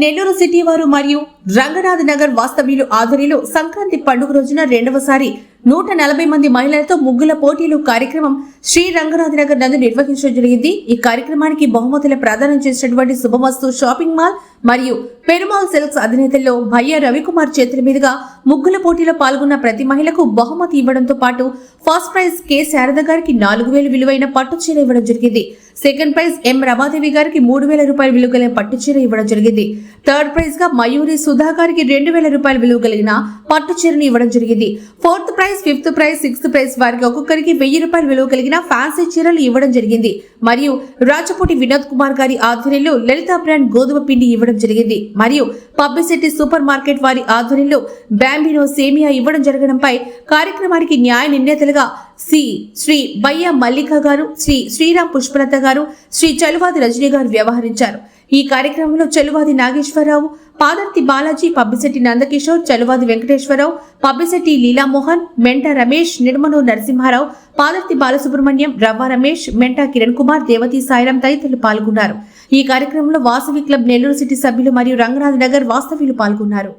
Nellore city వారు మరియు రంగనాథ్ నగర్ వాస్తవ్యులు ఆధ్వర్యంలో సంక్రాంతి పండుగ రోజున రెండవసారి నూట నలభై మంది మహిళలతో ముగ్గుల పోటీలు కార్యక్రమం శ్రీ రంగనాథ్ నగర్ నందు నిర్వహించడం జరిగింది. ఈ కార్యక్రమానికి బహుమతుల ప్రదానం చేసినటువంటి శుభమస్తు షాపింగ్ మాల్ మరియు పెరుమాల్ సిల్క్స్ అధినేతల్లో భయ్య రవికుమార్ చేతుల మీదుగా ముగ్గుల పోటీలో పాల్గొన్న ప్రతి మహిళకు బహుమతి ఇవ్వడంతో పాటు ఫస్ట్ ప్రైజ్ కె శారద గారికి నాలుగు వేలు విలువైన పట్టు చీర ఇవ్వడం జరిగింది. సెకండ్ ప్రైజ్ ఎం రమాదేవి గారికి మూడు వేల రూపాయల విలువ కలిగిన పట్టు చీర ఇవ్వడం జరిగింది. థర్డ్ ప్రైజ్గా మయూరి సుధా గారికి రెండు వేల రూపాయల విలువ కలిగిన పట్టుచీరను ఇవ్వడం జరిగింది. Fourth prize fifth prize sixth prize వారికి ఒక్కొక్కరికి వెయ్యి రూపాయల విలువ కలిగిన ఫ్యాన్సీ చీరలు ఇవ్వడం జరిగింది. మరియు రాచపూటి వినోద్ కుమార్ గారి ఆధ్వర్యంలో లలిత బ్రాండ్ గోధుమ పిండి ఇవ్వడం జరిగింది. మరియు పబ్లిసిటీ సూపర్ మార్కెట్ వారి ఆధ్వర్యంలో బ్యాంబినో సేమియా ఇవ్వడం జరగడంపై కార్యక్రమానికి న్యాయ నిర్ణేతలుగా సి శ్రీ బయ్య మల్లిక గారు శ్రీ శ్రీరామ్ పుష్పలత గారు శ్రీ చలువాది రజనీ గారు వ్యవహరించారు. ఈ కార్యక్రమంలో చెలువాది నాగేశ్వరరావు పాదర్తి బాలాజీ పబ్బిశెట్టి నందకిషోర్ చలువాది వెంకటేశ్వరరావు పబ్బిశెట్టి లీలామోహన్ మెంట రమేష్ నిడమను నరసింహారావు పాదర్తి బాలసుబ్రహ్మణ్యం రవ్వ రమేష్ మెంట కిరణ్ కుమార్ దేవతి సాయిరాం తదితరులు పాల్గొన్నారు. ఈ కార్యక్రమంలో వాసవి క్లబ్ నెల్లూరు సిటీ సభ్యులు మరియు రంగనాథ్ నగర్ వాస్తవ్యులు పాల్గొన్నారు.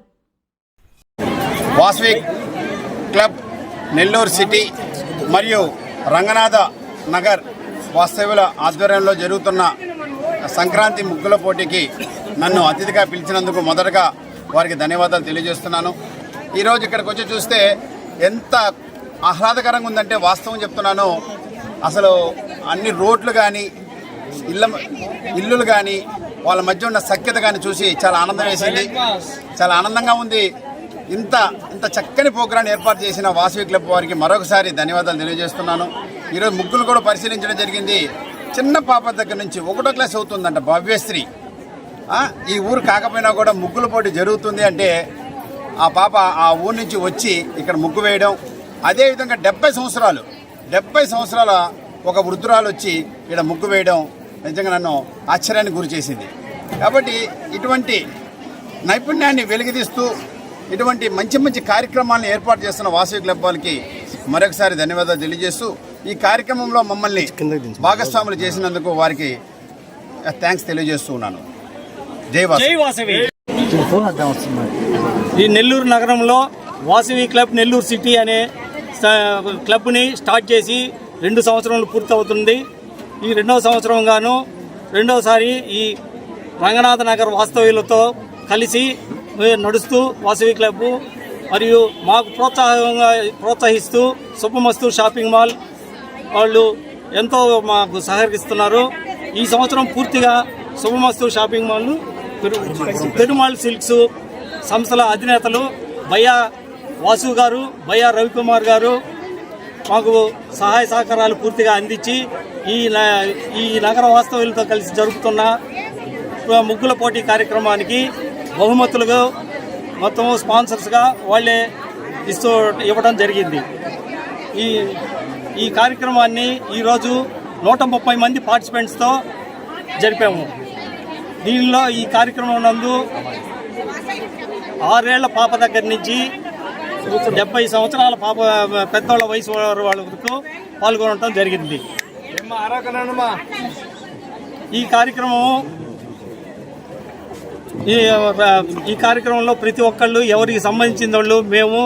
వాసవి క్లబ్ నెల్లూరు సిటీ మరియు రంగనాథ నగర్ వాస్తవ్యుల ఆధ్వర్యంలో జరుగుతున్న సంక్రాంతి ముగ్గుల పోటీకి నన్ను అతిథిగా పిలిచినందుకు మొదటగా వారికి ధన్యవాదాలు తెలియజేస్తున్నాను. ఈరోజు ఇక్కడికి వచ్చి చూస్తే ఎంత ఆహ్లాదకరంగా ఉందంటే వాస్తవం చెప్తున్నాను. అసలు అన్ని రోడ్లు కానీ ఇళ్ళ ఇల్లులు కానీ వాళ్ళ మధ్య ఉన్న సఖ్యత కానీ చూసి చాలా ఆనందం వేసింది. చాలా ఆనందంగా ఉంది. ఇంత ఇంత చక్కని ప్రోగ్రాన్ని ఏర్పాటు చేసిన వాసవి క్లబ్ వారికి మరొకసారి ధన్యవాదాలు తెలియజేస్తున్నాను. ఈరోజు ముగ్గులు కూడా పరిశీలించడం జరిగింది. చిన్న పాప దగ్గర నుంచి ఒకటో క్లాస్ అవుతుందంట భవ్యశ్రీ. ఈ ఊరు కాకపోయినా కూడా ముగ్గుల పోటీ జరుగుతుంది అంటే ఆ పాప ఆ ఊరు నుంచి వచ్చి ఇక్కడ ముగ్గు వేయడం. అదేవిధంగా డెబ్బై సంవత్సరాలు డెబ్బై సంవత్సరాల ఒక వృద్ధురాలు వచ్చి ఇక్కడ ముగ్గు వేయడం నిజంగా నన్ను ఆశ్చర్యానికి గురి చేసింది. కాబట్టి ఇటువంటి నైపుణ్యాన్ని వెలుగుదీస్తూ ఇటువంటి మంచి మంచి కార్యక్రమాలను ఏర్పాటు చేస్తున్న వాసవి క్లబ్ వాళ్ళకి మరొకసారి ధన్యవాదాలు తెలియజేస్తూ ఈ కార్యక్రమంలో మమ్మల్ని భాగస్వాములు చేసినందుకు వారికి థ్యాంక్స్ తెలియజేస్తూ ఉన్నాను. ఈ నెల్లూరు నగరంలో వాసవి క్లబ్ నెల్లూరు సిటీ అనే క్లబ్ని స్టార్ట్ చేసి రెండు సంవత్సరాలు పూర్తవుతుంది. ఈ రెండవ సంవత్సరం గాను రెండవసారి ఈ రంగనాథ నగర్ వాస్తవ్యులతో కలిసి నడుస్తూ వాసవి క్లబ్ మరియు మాకు ప్రోత్సాహంగా ప్రోత్సహిస్తూ శుభమస్తు షాపింగ్ మాల్ వాళ్ళు ఎంతో మాకు సహకరిస్తున్నారు. ఈ సంవత్సరం పూర్తిగా శుభమస్తు షాపింగ్ మాల్ను పెరుమాళ్ సిల్క్స్ సంస్థల అధినేతలు భయ్యా వాసు గారు భయ్యా రవికుమార్ గారు మాకు సహాయ సహకారాలు పూర్తిగా అందించి ఈ న- ఈ నగర వాస్తవ్యులతో కలిసి జరుపుతున్న ముగ్గుల పోటీ కార్యక్రమానికి బహుమతులుగా మొత్తం స్పాన్సర్స్గా వాళ్ళే ఇస్తూ ఇవ్వడం జరిగింది. ఈ ఈ కార్యక్రమాన్ని ఈరోజు నూట ముప్పై మంది పార్టిసిపెంట్స్తో జరిపాము. దీనిలో ఈ కార్యక్రమం నందు ఆరేళ్ళ పాప దగ్గర నుంచి డెబ్బై సంవత్సరాల పాప పెద్దవాళ్ళ వయసు వారి వరకు పాల్గొనడం జరిగింది. ఈ కార్యక్రమం ఈ ఈ కార్యక్రమంలో ప్రతి ఒక్కళ్ళు ఎవరికి సంబంధించిన వాళ్ళు మేము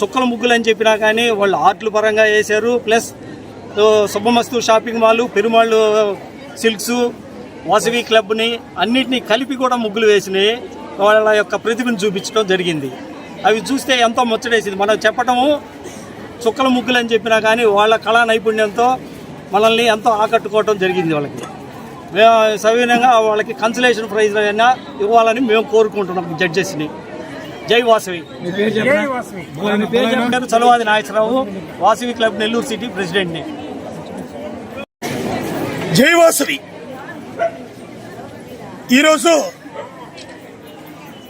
చుక్కల ముగ్గులు అని చెప్పినా కానీ వాళ్ళు ఆర్ట్లు పరంగా వేశారు. Plus Shubhamastu shopping mall Perumallu silks Vasavi క్లబ్ని అన్నిటినీ కలిపి కూడా ముగ్గులు వేసినాయి వాళ్ళ యొక్క ప్రతిభను చూపించడం జరిగింది. అవి చూస్తే ఎంతో ముచ్చటేసింది. మనం చెప్పటము చుక్కల ముగ్గులు అని చెప్పినా కానీ వాళ్ళ కళా నైపుణ్యంతో మనల్ని ఎంతో ఆకట్టుకోవడం జరిగింది వాళ్ళకి. మేము సవినయంగా వాళ్ళకి కన్సలేషన్ ప్రైజ్ అయినా ఇవ్వాలని మేము కోరుకుంటున్నాం జడ్జెస్ని. జై వాసవి. పేరు చలవాది నాగేశ్వరరావు వాసవి క్లబ్ నెల్లూరు సిటీ ప్రెసిడెంట్ని. జై వాసవి. ఈరోజు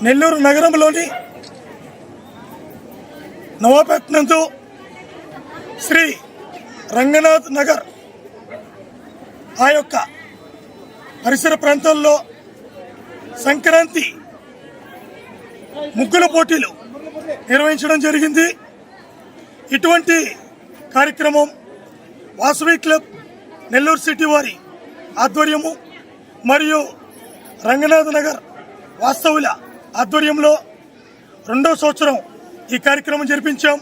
నెల్లూరు నగరంలోని నవాపేట్ నందు శ్రీ రంగనాథ్ నగర్ ఆ యొక్క పరిసర ప్రాంతాల్లో సంక్రాంతి ముగ్గుల పోటీలు నిర్వహించడం జరిగింది. ఇటువంటి కార్యక్రమం వాసవి క్లబ్ నెల్లూరు సిటీ వారి ఆధ్వర్యము మరియు రంగనాథ్ నగర్ వాస్తవుల ఆధ్వర్యంలో రెండో సంవత్సరం ఈ కార్యక్రమం జరిపించాం.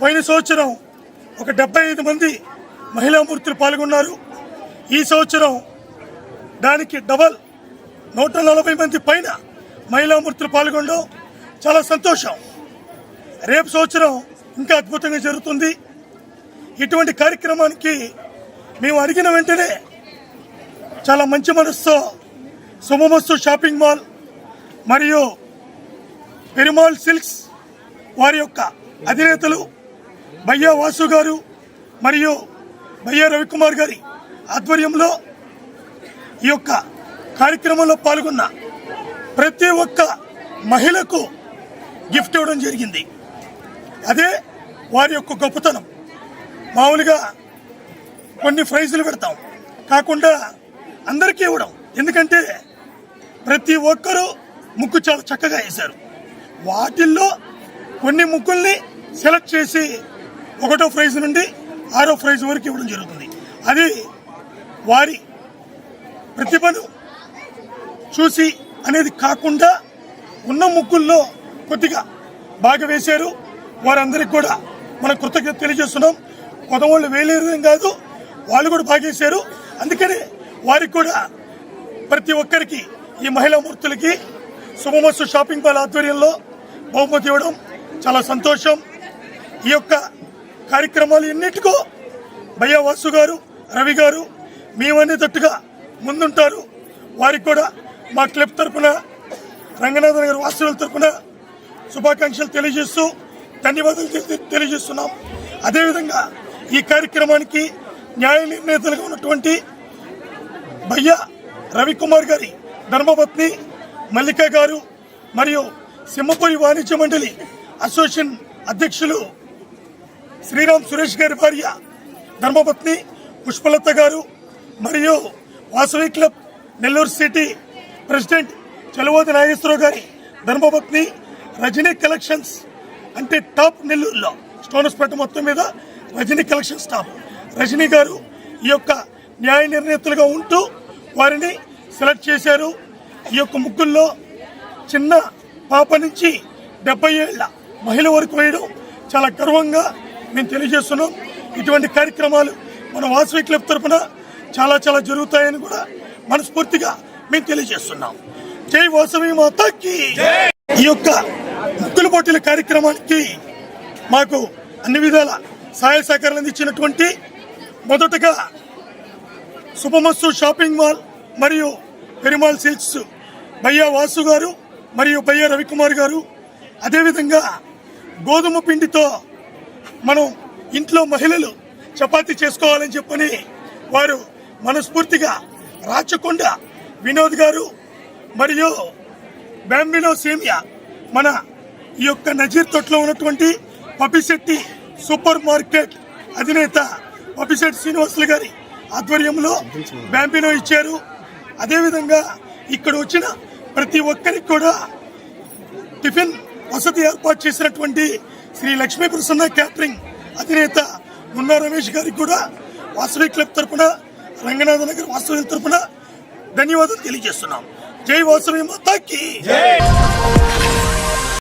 పోయిన సంవత్సరం ఒక డెబ్బై ఐదు మంది మహిళామూర్తులు పాల్గొన్నారు. ఈ సంవత్సరం దానికి డబల్ నూట నలభై మంది పైన మహిళామూర్తులు పాల్గొనడం చాలా సంతోషం. రేపు సంవత్సరం ఇంకా అద్భుతంగా జరుగుతుంది. ఇటువంటి కార్యక్రమానికి మేము అడిగిన వెంటనే చాలా మంచి మనసుతో సుమమస్తు షాపింగ్ మాల్ మరియు పెరుమాల్ సిల్క్స్ వారి యొక్క అధినేతలు బయ్యా వాసు గారు మరియు బయ్యా రవికుమార్ గారి ఆధ్వర్యంలో ఈ యొక్క కార్యక్రమంలో పాల్గొన్న ప్రతి ఒక్క మహిళకు గిఫ్ట్ ఇవ్వడం జరిగింది. అదే వారి యొక్క గొప్పతనం. మామూలుగా కొన్ని ప్రైజులు పెడతాం. కాకుండా అందరికీ ఇవ్వడం. ఎందుకంటే ప్రతి ఒక్కరూ ముక్కు చాలా చక్కగా వేశారు. వాటిల్లో కొన్ని ముక్కుల్ని సెలెక్ట్ చేసి ఒకటో ప్రైజ్ నుండి ఆరో ప్రైజ్ వరకు ఇవ్వడం జరుగుతుంది. అది వారి ప్రతిభను చూసి అనేది కాకుండా ఉన్న ముగ్గుల్లో కొద్దిగా బాగా వేశారు. వారందరికి కూడా మన కృతజ్ఞత తెలియజేస్తున్నాం. కొదవాళ్ళు వేయలేరు కాదు వాళ్ళు కూడా బాగా వేశారు. అందుకనే వారికి కూడా ప్రతి ఒక్కరికి ఈ మహిళా మూర్తులకి శుభమస్తు షాపింగ్ మాల్ ఆధ్వర్యంలో బహుమతి ఇవ్వడం చాలా సంతోషం. ఈ యొక్క కార్యక్రమాలు ఎన్నిటికో భయ్యా వాసు గారు రవి గారు మేమనేటట్టుగా ముందుంటారు. వారికి కూడా మా క్లిప్ తరఫున రంగనాథన్ గారి వాస్తవుల తరఫున శుభాకాంక్షలు తెలియజేస్తూ ధన్యవాదాలు తెలి- తెలియజేస్తున్నాం. అదేవిధంగా ఈ కార్యక్రమానికి న్యాయ నిర్ణేతలుగా ఉన్నటువంటి భయ్య రవికుమార్ గారి ధర్మపత్ని మల్లిక గారు మరియు సింహపురి వాణిజ్య మండలి అసోసియేషన్ అధ్యక్షులు శ్రీరామ్ సురేష్ గారి భార్య ధర్మపత్ని పుష్పలత గారు మరియు Vasavi club Nellore city president Chalavodi Nageswararao గారి ధర్మపత్ని రజనీ కలెక్షన్స్ అంటే టాప్ నెల్లూరులో. స్టోనస్పేట మొత్తం మీద రజనీ కలెక్షన్స్ టాప్. రజనీ గారు ఈ యొక్క న్యాయ నిర్ణేతలుగా ఉంటూ వారిని సెలెక్ట్ చేశారు. ఈ యొక్క ముగ్గుల్లో చిన్న పాప నుంచి డెబ్బై ఏళ్ళ మహిళ వరకు వేయడం చాలా గర్వంగా మేము తెలియజేస్తున్నాం ఇటువంటి కార్యక్రమాలు మన వాసవి క్లబ్ తరపున చాలా చాలా జరుగుతాయని కూడా మనస్ఫూర్తిగా మేము తెలియజేస్తున్నాం. జై వాసవి మాతాకి! ఈ యొక్క ముక్కుల పోటీల కార్యక్రమానికి మాకు అన్ని విధాల సహాయ సహకారాలు అందించినటువంటి మొదటగా శుభమస్తు షాపింగ్ మాల్ మరియు పెరుమాల్ సిల్క్స్ బయ్యా వాసు గారు మరియు బయ్యా రవికుమార్ గారు. అదేవిధంగా గోధుమ పిండితో మనం ఇంట్లో మహిళలు చపాతీ చేసుకోవాలని చెప్పని వారు మనస్ఫూర్తిగా రాచకొండ వినోద్ గారు మరియు బ్యాంబినో సేమియా మన ఈ యొక్క నజీర్ తొట్లో ఉన్నటువంటి పపిశెట్టి సూపర్ మార్కెట్ అధినేత పపిశెట్టి శ్రీనివాసులు గారి ఆధ్వర్యంలో బ్యాంబినో ఇచ్చారు. అదేవిధంగా ఇక్కడ వచ్చిన ప్రతి ఒక్కరికి కూడా టిఫిన్ వసతి ఏర్పాటు చేసినటువంటి శ్రీ లక్ష్మీ ప్రసన్న క్యాటరింగ్ అధినేత మున్నా రమేష్ గారికి కూడా వాసవి క్లబ్ తరపున రంగనాథ నగర్ వాస్తవ్యం తరఫున ధన్యవాదాలు తెలియజేస్తున్నాం. జై వాసవి మాతాకి.